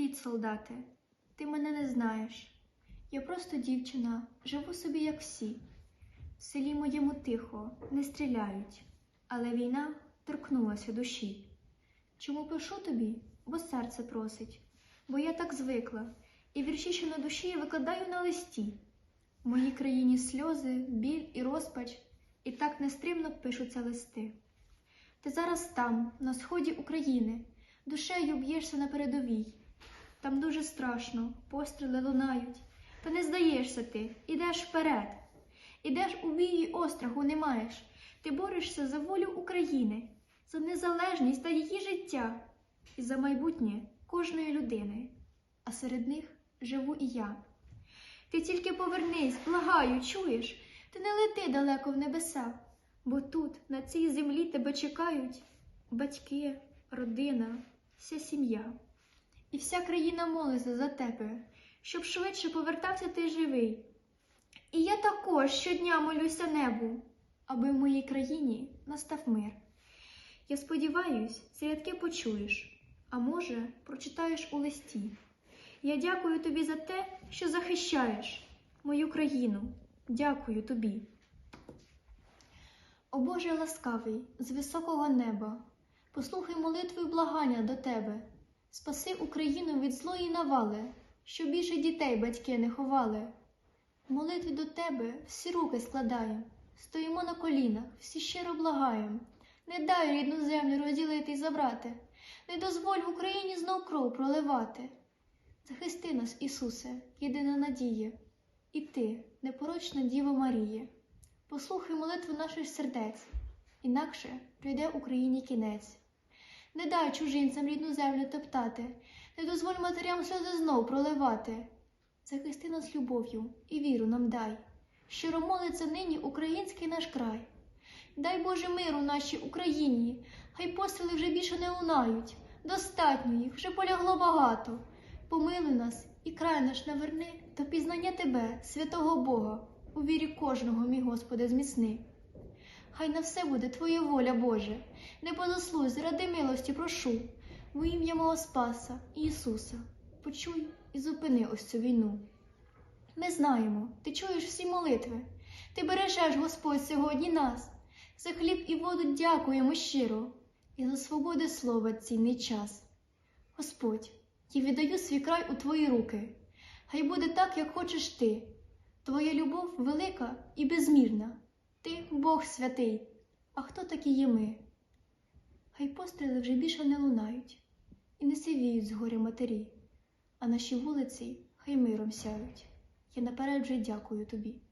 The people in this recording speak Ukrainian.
Привіт, солдате. Ти мене не знаєш. Я просто дівчина, живу собі, як всі. В селі моєму тихо, не стріляють, але війна торкнулася душі. Чому пишу тобі? Бо серце просить, бо я так звикла, і вірші, що на душі я викладаю на листі. В моїй країні сльози, біль і розпач, і так нестримно пишуться листи. Ти зараз там, на сході України, душею б'єшся на передовій. Там дуже страшно, постріли лунають. Та не здаєшся ти, ідеш вперед. Ідеш у бій остраху не маєш. Ти борешся за волю України, за незалежність та її життя і за майбутнє кожної людини. А серед них живу і я. Ти тільки повернись, благаю, чуєш? Ти не лети далеко в небеса, бо тут, на цій землі, тебе чекають батьки, родина, вся сім'я. І вся країна молиться за тебе, щоб швидше повертався ти живий. І я також щодня молюся небу, аби в моїй країні настав мир. Я сподіваюсь, ці рядки почуєш, а може, прочитаєш у листі. Я дякую тобі за те, що захищаєш мою країну. Дякую тобі. О Боже ласкавий, з високого неба, послухай молитву й благання до тебе. Спаси Україну від злої навали, щоб більше дітей батьки не ховали. В молитві до тебе всі руки складаєм, стоїмо на колінах, всі щиро благаєм. Не дай рідну землю розділити й забрати, не дозволь Україні знов кров проливати. Захисти нас, Ісусе, єдина надія, і ти, непорочна Діва Марія. Послухай молитву наших сердець, інакше прийде Україні кінець. Не дай чужинцям рідну землю топтати, не дозволь матерям сльози знов проливати. Захисти нас любов'ю і віру нам дай, щиро молиться нині український наш край. Дай Боже миру нашій Україні, хай постріли вже більше не лунають. Достатньо їх вже полягло багато. Помилуй нас і край наш наверни до пізнання Тебе, святого Бога, у вірі кожного, мій Господи, зміцни. Хай на все буде Твоя воля, Боже, не позаслуй, заради милості прошу, во ім'я мого Спаса Ісуса, почуй і зупини ось цю війну. Ми знаємо, ти чуєш всі молитви, ти бережеш, Господь, сьогодні нас. За хліб і воду дякуємо щиро, і за свободи слова цінний час. Господь, я віддаю свій край у Твої руки. Хай буде так, як хочеш ти. Твоя любов велика і безмірна. Ти Бог святий, а хто такі є ми? Хай постріли вже більше не лунають і не сивіють з горя матері, а наші вулиці хай миром сяють. Я наперед вже дякую тобі.